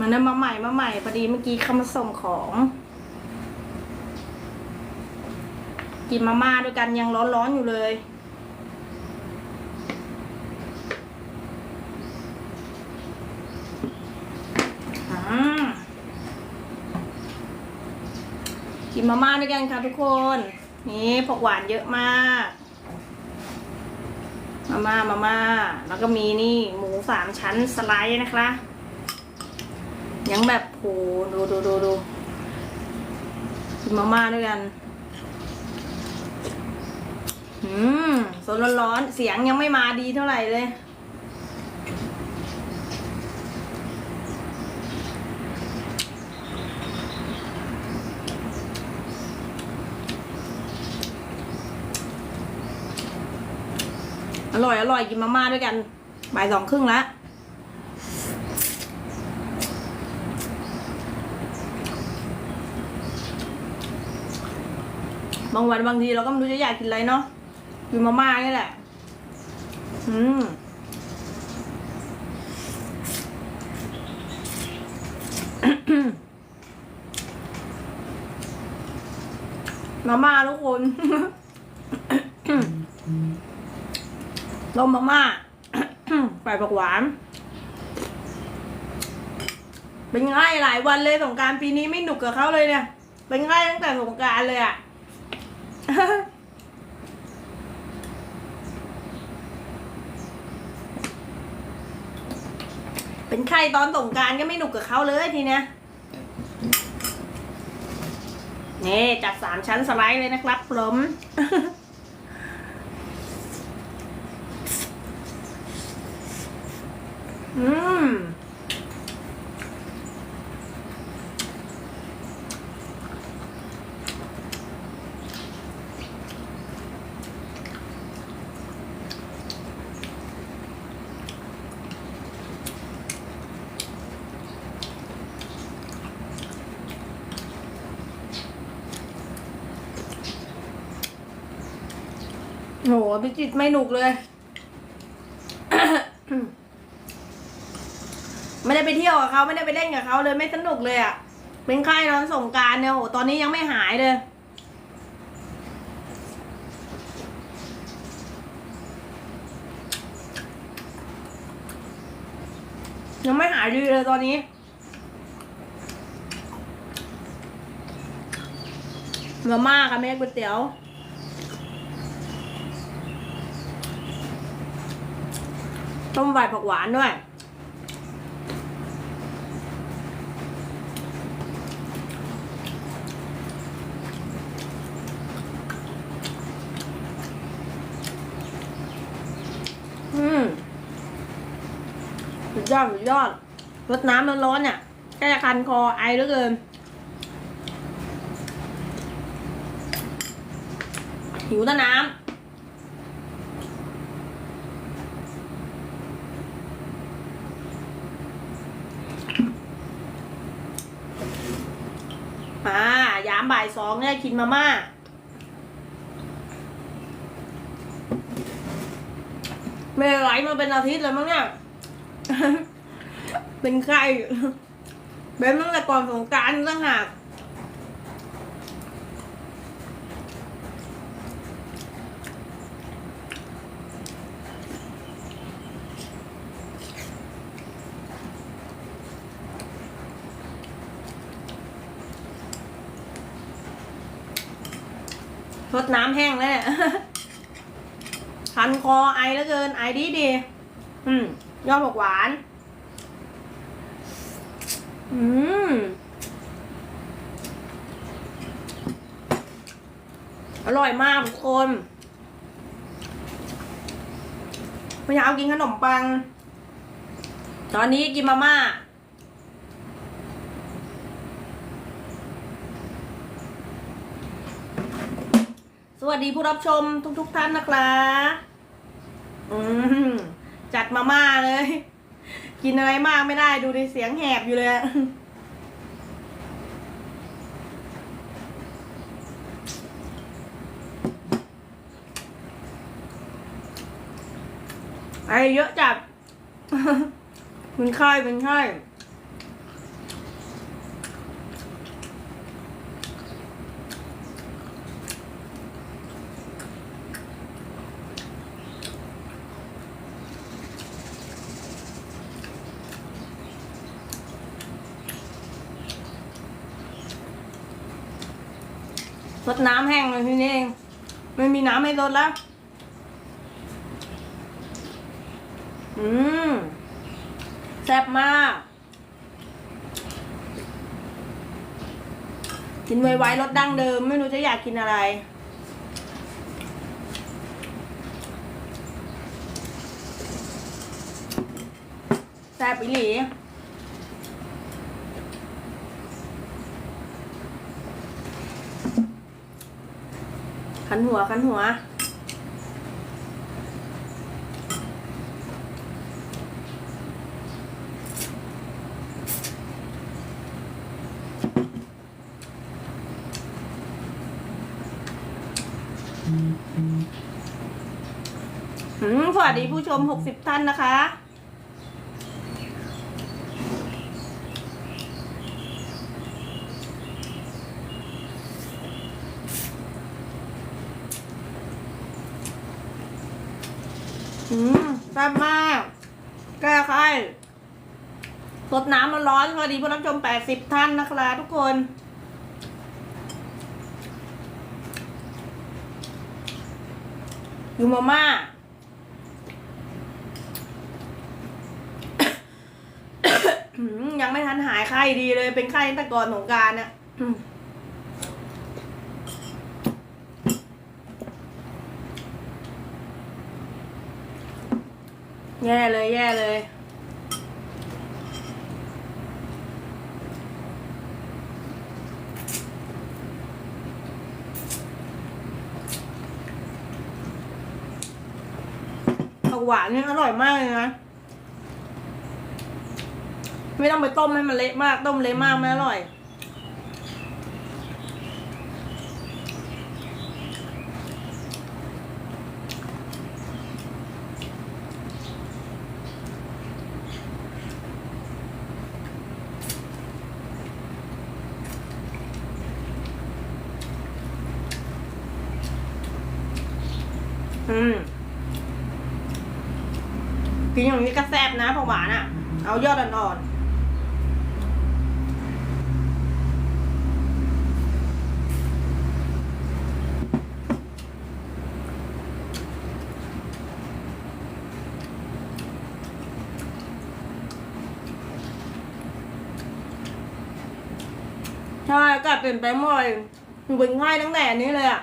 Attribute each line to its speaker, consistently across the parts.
Speaker 1: มันนั้นมาใหม่มาใหม่พอดีเมื่อกี้เขามาส่งของ กินมาม่าด้วยกันยังร้อนๆอยู่เลยอ่ากินมาม่าด้วยกันค่ะทุกคน นี่ผักหวานเยอะมากมาม่ามาม่า แล้วก็มีนี่หมูสามชั้นสไลด์นะคะ ยังแบบโหดูดูดูดูกินมาม่าด้วยกัน อืมสดร้อนๆเสียงยังไม่มาดีเท่าไหร่เลย อร่อยอร่อยกินมาม่าด้วยกันบ่ายสองครึ่งแล้ว บางวันบางทีเราก็ไม่รู้จะอยากกินอะไรเนาะกินมาม่านี่แหละ อืมมาม่าทุกคนต้มมาม่าใส่ผักหวาน เป็นไงหลายวันเลยสงการปีนี้ไม่หนุกกับเขาเลยเนี่ย เป็นไงตั้งแต่สงการเลยอะ่ะ เป็นไข้ตอนสงการก็ไม่หนุกกับเขาเลยทีเนี้ยนี่จัดสามชั้นสไลด์เลยนะครับผมอืม โหพิจิตไม่หนุกเลย ไม่ได้ไปเที่ยวกับเขาไม่ได้ไปเล่นกับเขาเลยไม่สนุกเลยอะ่ะ เป็นไข้ตอนสงการเนี่ยโหตอนนี้ยังไม่หายเลยยังไม่หายดีเลยตอนนี้ มาม่ากับแม่ก๋วยเตี๋ยว ต้มใบผักหวานด้วย อืมสุดยอดสุดยอดรดน้ำร้อนๆเนี่ยแค่คันคอไอเหลือเกิน หิวแต่น้ำ อ่ายาม บ่ายสองเนี่ยกินมาม่าไม่ไหลมาเป็นอาทิตย์เลยมั้งเนี่ย เป็นไข้เป็นตั้งแต่ก่อนสงกรารตั้งหาก รดน้ำแห้งแล้วเนี่ยคันคอไอแล้วเกินไอดีดี อืม ยอดผักหวาน อืม อร่อยมากทุกคนไม่อยากเอากินขนมปัง ตอนนี้กินมาม่า วัสดีผู้รับชมทุกๆทท่านนะครับอืมจัดมาม่าเลย กินอะไรมากไม่ได้ดูในเสียงแหบอยู่เลยอะไอเยอะจัดเป็นไข้เป็นไข้ ดน้ำแห้งเลยทีนี้เองไม่มีน้ำให้รดแล้ว อืมแซ่บมาก กินไวๆรสดั้งเดิม ไม่รู้จะอยากกินอะไร แซ่บอีหลี นหัวขันหัว สวัสดีผู้ชมหกสิบท่านนะคะ อืมแซ่บมาก แก้ไขสดน้ำร้อนๆสวัสดีผู้รับชมแปดสิบท่านนะคะทุกคนยูมาม่ายังไม่ทันหายไข้ดีเลยเป็นไข้ตั้งแต่ก่อนสงการน่ะ แย่เลยแย่เลย ผักหวานเนี่ยอร่อยมากเลยนะ ไม่ต้องไปต้มให้มันเละมาก ต้มเละมากไม่อร่อย อืม กินอย่างนี้ก็แซ่บนะผักหวานอะ เอายอดอ่อนๆใช่กาศเปลี่ยนไปหมดเลยอยู่เป็นง่ายตั้งแต่นี้เลยอะ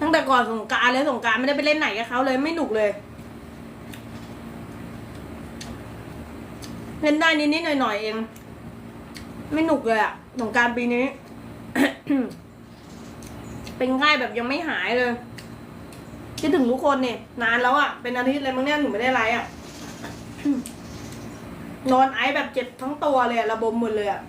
Speaker 1: ตั้งแต่ก่อนสงการเลยสงการไม่ได้ไปเล่นไหนกับเขาเลยไม่หนุกเลย เล่นได้นิดๆหน่อยๆเอง ไม่หนุกเลยอะสงการปีนี้ เป็นไข้แบบยังไม่หายเลยคิดถึงทุกคนเนี่ยนานแล้วอะเป็นอาทิตย์เลยมั้งเนี่ยหนูไม่ได้ไลฟ์อะนอนไอแบบเจ็บทั้งตัวเลยอะระบมหมดเลยอะ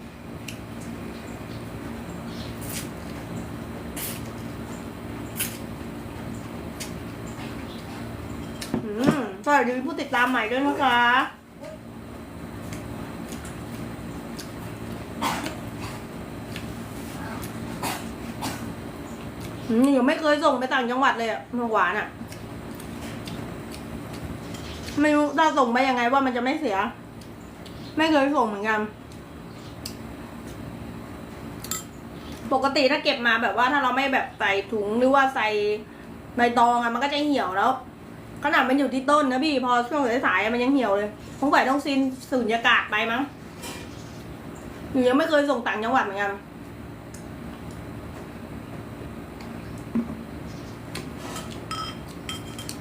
Speaker 1: อืมสวัสดีผู้ติดตามใหม่ด้วยนะคะ ยังไม่เคยส่งไปต่างจังหวัดเลยอะเมื่อวานอะไม่รู้ถ้าส่งไปยังไงว่ามันจะไม่เสีย ไม่เคยส่งเหมือนกัน ปกติถ้าเก็บมาแบบว่าถ้าเราไม่แบบใส่ถุงหรือว่าใส่ใบตองอะมันก็จะเหี่ยวแล้วขนาดมันอยู่ที่ต้นนะพี่พอช่วงสายๆมันยังเหี่ยวเลยสงสัยต้องซินสูญญากาศไปมั้งหนูยังไม่เคยส่งต่างจังหวัดเหมือนกัน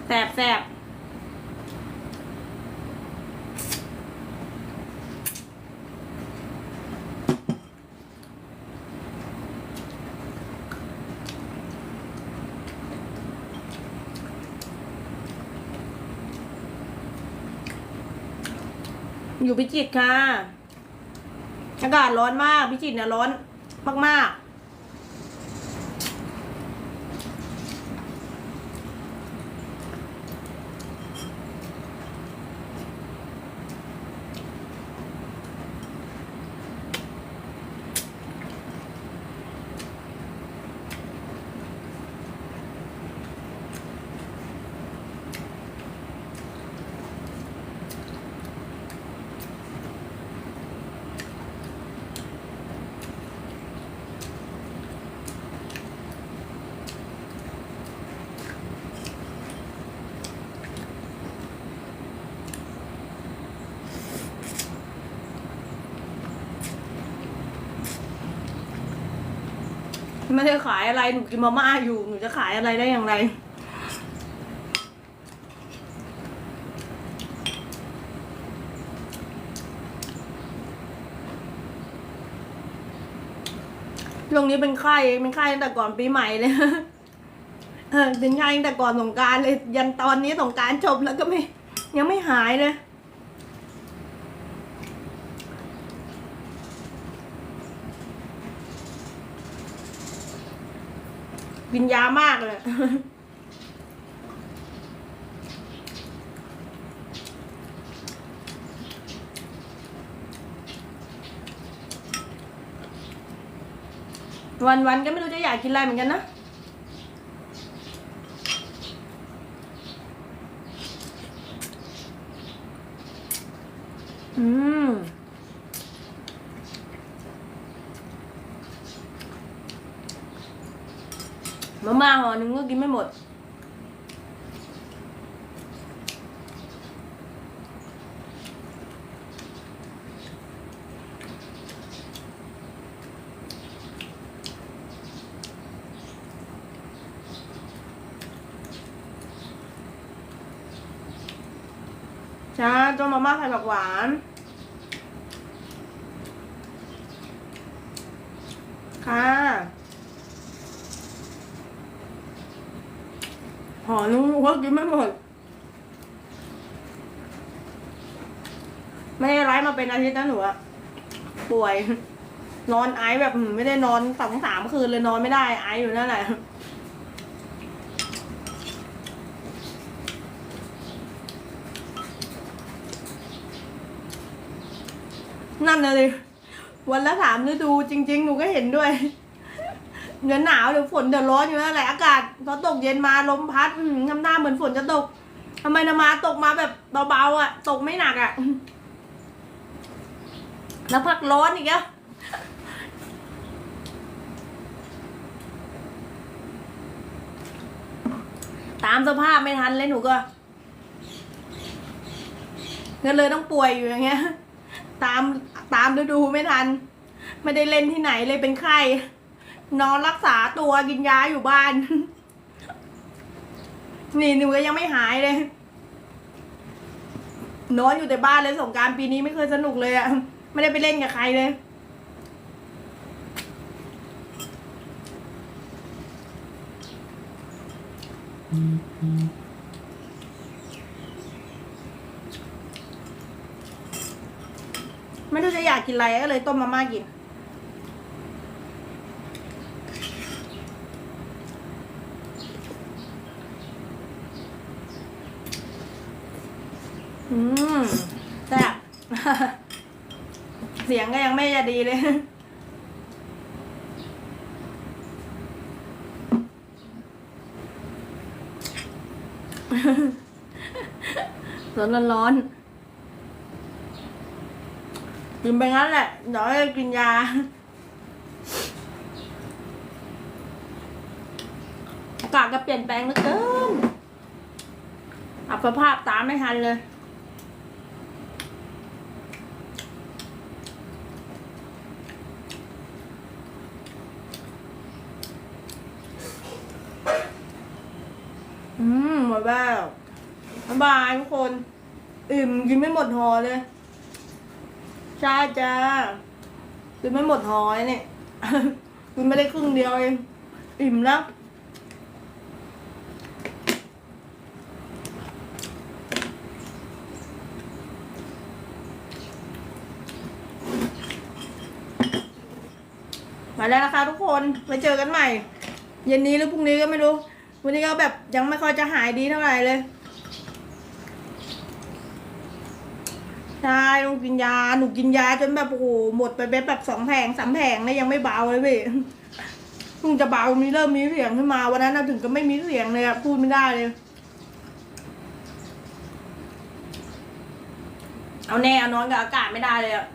Speaker 1: แสบแสบอยู่พิจิตรค่ะ อากาศร้อนมาก พิจิตรเนี่ยร้อนมาก ๆ ไม่ได้ขายอะไรหนูกินมาม่าอยู่หนูจะขายอะไรได้อย่างไรช่วงนี้เป็นไข้เป็นไข้ตั้งแต่ก่อนปีใหม่เลยเออเป็นไข้ตั้งแต่ก่อนสงการเลย ยันตอนนี้สงการจบแล้วก็ไม่ยังไม่หายเลย กินยามากเลยวันวันๆก็ไม่รู้จะอยากกินอะไรเหมือนกันนะอืม มาม่าห่อหนึ่งก็กินไม่หมด จ้าต้มมาม่าไข่ผักหวานค่ะ หอนึงว่ากินไม่หมดไม่ได้ไลฟ์มาเป็นอาทิตย์นะหนูอะป่วย นอนไอแบบไม่ได้นอนสองสามคืนเลยนอนไม่ได้ไออยู่นั่นแหละนั่นเลยวันละสามฤดูจริง ๆ หนูก็เห็นด้วย เดี๋ยวหนาวเดี๋ยวฝนเดี๋ยวร้อนอยู่นั่นแหละอากาศพอตกเย็นมาลมพัดอืมทำหน้าเหมือนฝนจะตกทำไมนะมาตกมาแบบเบาๆอะ ตกไม่หนักอะแล้วพักร้อนอีกอะตามสภาพไม่ทันเลยหนูก็ก็เลยต้องป่วยอยู่อย่างเงี้ย ตามตามฤดูไม่ทัน ไม่ได้เล่นที่ไหนเลยเป็นไข้ นอนรักษาตัวกินยาอยู่บ้าน นี่หนูก็ยังไม่หายเลย นอนอยู่แต่บ้านเลยสงการปีนี้ไม่เคยสนุกเลยอะไม่ได้ไปเล่นกับใครเลยไม่รู้จะอยากกินอะไรก็เลยต้มมาม่ากิน อืมแต่เสียงก็ยังไม่จะดีเลยร้อนร้อนๆกินไปงั้นแหละ เดี๋ยวกินยา อากาศก็เปลี่ยนแปลงเหลือเกินอัปภาพตามไม่ทันเลย อืมหมดแล้วบ๊ายบาย ทุกคน อิ่มกินไม่หมดหอเลยใช่จ้ากินไม่หมดหอยเนี่ยกินไม่ได้ครึ่งเดียวเองอิ่มแล้วมาแล้วนะคะทุกคนไปเจอกันใหม่ เย็นนี้หรือพรุ่งนี้ก็ไม่รู้ วันนี้ก็แบบยังไม่ค่อยจะหายดีเท่าไหร่เลย ใช่หนูกินยาหนูกินยาจนแบบโอ้โหหมดไปแบบสองแผงสามแผงเนี่ยยังไม่เบาเลยพี่เพิ่งจะเบามีเริ่มมีเสียงขึ้นมาวันนั้นเราถึงก็ไม่มีเสียงเลยอะพูดไม่ได้เลย เอาแน่เอานอนกับอากาศไม่ได้เลยอะ